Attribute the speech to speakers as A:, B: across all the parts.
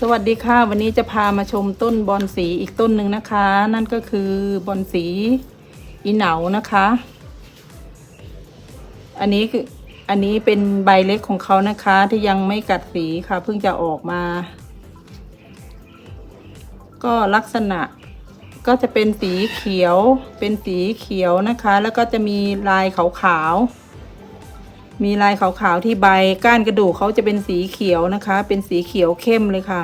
A: สวัสดีค่ะ วันนี้จะพามาชมต้นบอนสีอีกต้นหนึ่งนะคะ นั่นก็คือบอนสีอีเหนานะคะ อันนี้คืออันนี้เป็นใบเล็กของเขานะคะ ที่ยังไม่กัดสีค่ะ เพิ่งจะออกมา ก็ลักษณะก็จะเป็นสีเขียว เป็นสีเขียวนะคะ แล้วก็จะมีลายขาวๆ มีลายขาวๆที่ใบก้านกระดูกเขาจะเป็นสีเขียวนะคะ เป็นสีเขียวเข้มเลยค่ะ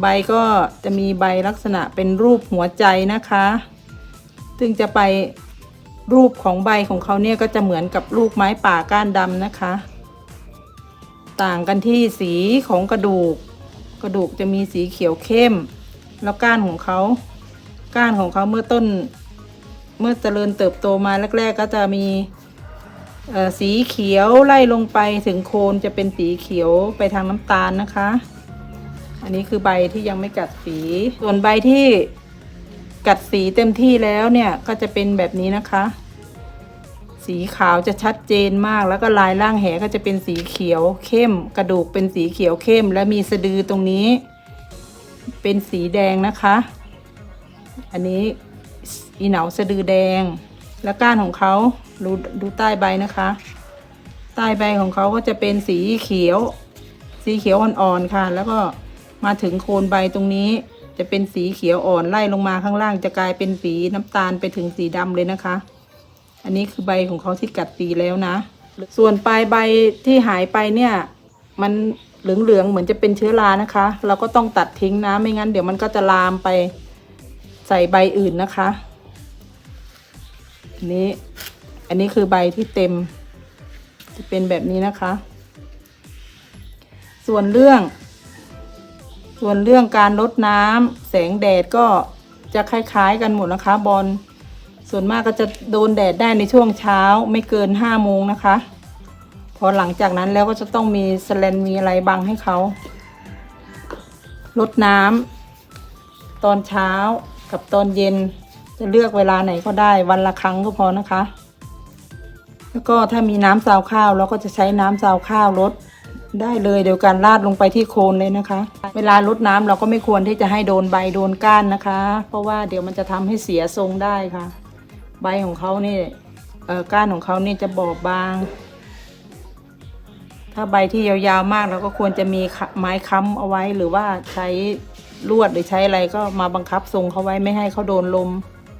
A: ใบก็จะมีใบลักษณะเป็นรูปหัวใจนะคะ ซึ่งจะไปรูปของใบของเขาเนี่ยก็จะเหมือนกับลูกไม้ป่าก้านดำนะคะ ต่างกันที่สีของกระดูก กระดูกจะมีสีเขียวเข้ม แล้วก้านของเขาก้านของเขาเมื่อต้น เมื่อเจริญเติบโตมาแรก ๆ ก็จะมี สีเขียวไล่ลงไปถึงโคนจะเป็นสีเขียวไปทางน้ำตาลนะคะ อันนี้คือใบที่ยังไม่กัดสี ส่วนใบที่กัดสีเต็มที่แล้วเนี่ยก็จะเป็นแบบนี้นะคะ สีขาวจะชัดเจนมากแล้วก็ลายล่างแหก็จะเป็นสีเขียวเข้ม กระดูกเป็นสีเขียวเข้ม และมีสะดือตรงนี้ เป็นสีแดงนะคะ อันนี้อีเหนาสะดือแดง แล้วก้านของเขา ดูดูใต้ใบนะคะ ใต้ใบของเขาก็จะเป็นสีเขียว สีเขียวอ่อนๆค่ะ แล้วก็มาถึงโคนใบตรงนี้ จะเป็นสีเขียวอ่อนไล่ลงมาข้างล่างจะกลายเป็นสีน้ำตาลไปถึงสีดำเลยนะคะ อันนี้คือใบของเขาที่กัดสีแล้วนะ ส่วนปลายใบที่หายไปเนี่ย มันเหลืองๆเหมือนจะเป็นเชื้อรานะคะ เราก็ต้องตัดทิ้งนะไม่งั้นเดี๋ยวมันก็จะลามไปใส่ใบอื่นนะคะ นี้ อันนี้คือใบที่เต็ม จะเป็นแบบนี้นะคะ ส่วนเรื่อง ส่วนเรื่องการลดน้ำแสงแดดก็จะคล้ายๆกันหมดนะคะบอลส่วนมากก็จะโดนแดดได้ในช่วงเช้าไม่เกินห้าโมงนะคะ พอหลังจากนั้นแล้วก็จะต้องมีสแลนมีอะไรบังให้เขาลดน้ำตอนเช้ากับตอนเย็นจะเลือกเวลาไหนก็ได้วันละครั้งก็พอนะคะ แล้วก็ถ้ามีน้ำซาวข้าวเราก็จะใช้น้ำซาวข้าวลดได้เลยเดียวการราดลงไปที่โคนเลยนะคะ เวลาลดน้ำเราก็ไม่ควรที่จะให้โดนใบโดนก้านนะคะ เพราะว่าเดี๋ยวมันจะทำให้เสียทรงได้ค่ะ ใบของเขานี่เอ่อก้านของเขานี่จะบอบบาง ถ้าใบที่ยาวๆมากเราก็ควรจะมีไม้ค้ำเอาไว้หรือว่าใช้ลวดหรือใช้อะไรก็มาบังคับทรงเขาไว้ไม่ให้เขาโดนลม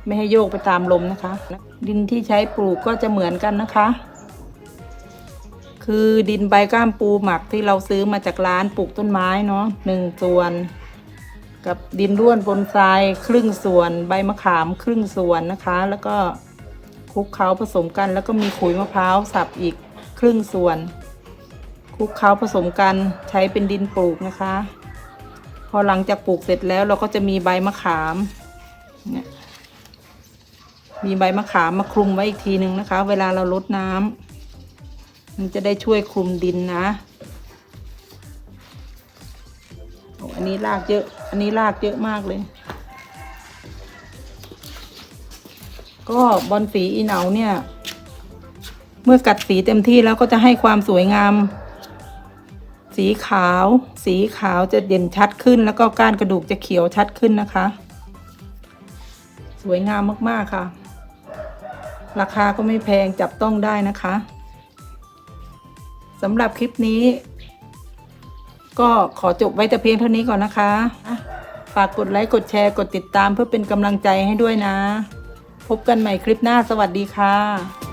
A: ไม่ให้โยกไปตามลมนะคะ ดินที่ใช้ปลูกก็จะเหมือนกันนะคะ คือดินใบก้ามปูหมักที่เราซื้อมาจากร้านปลูกต้นไม้เนาะหนึ่งส่วน กับดินร่วนบนทรายครึ่งส่วน ใบมะขามครึ่งส่วนนะคะ แล้วก็คลุกเคล้าผสมกัน แล้วก็มีขุยมะพร้าวสับอีกครึ่งส่วนคลุกเคล้าผสมกันใช้เป็นดินปลูกนะคะ พอหลังจากปลูกเสร็จแล้วเราก็จะมีใบมะขามเนี่ย มีใบมะขามมาคลุมไว้อีกทีหนึ่งนะคะ เวลาเราลดน้ำมันจะได้ช่วยคลุมดินนะอ้อันนี้รากเยอะ อันนี้รากเยอะมากเลย ก็บอนสีอีเหนาเนี่ย เมื่อกัดสีเต็มที่แล้วก็จะให้ความสวยงาม สีขาว สีขาวจะเด่นชัดขึ้น แล้วก็ก้านกระดูกจะเขียวชัดขึ้นนะคะ สวยงามมากๆค่ะ ราคาก็ไม่แพงจับต้องได้นะคะสำหรับคลิปนี้ ก็ขอจบไว้แต่เพียงเท่านี้ก่อนนะคะ ฝากกดไลค์กดแชร์กดติดตามเพื่อเป็นกำลังใจให้ด้วยนะ พบกันใหม่คลิปหน้าสวัสดีค่ะ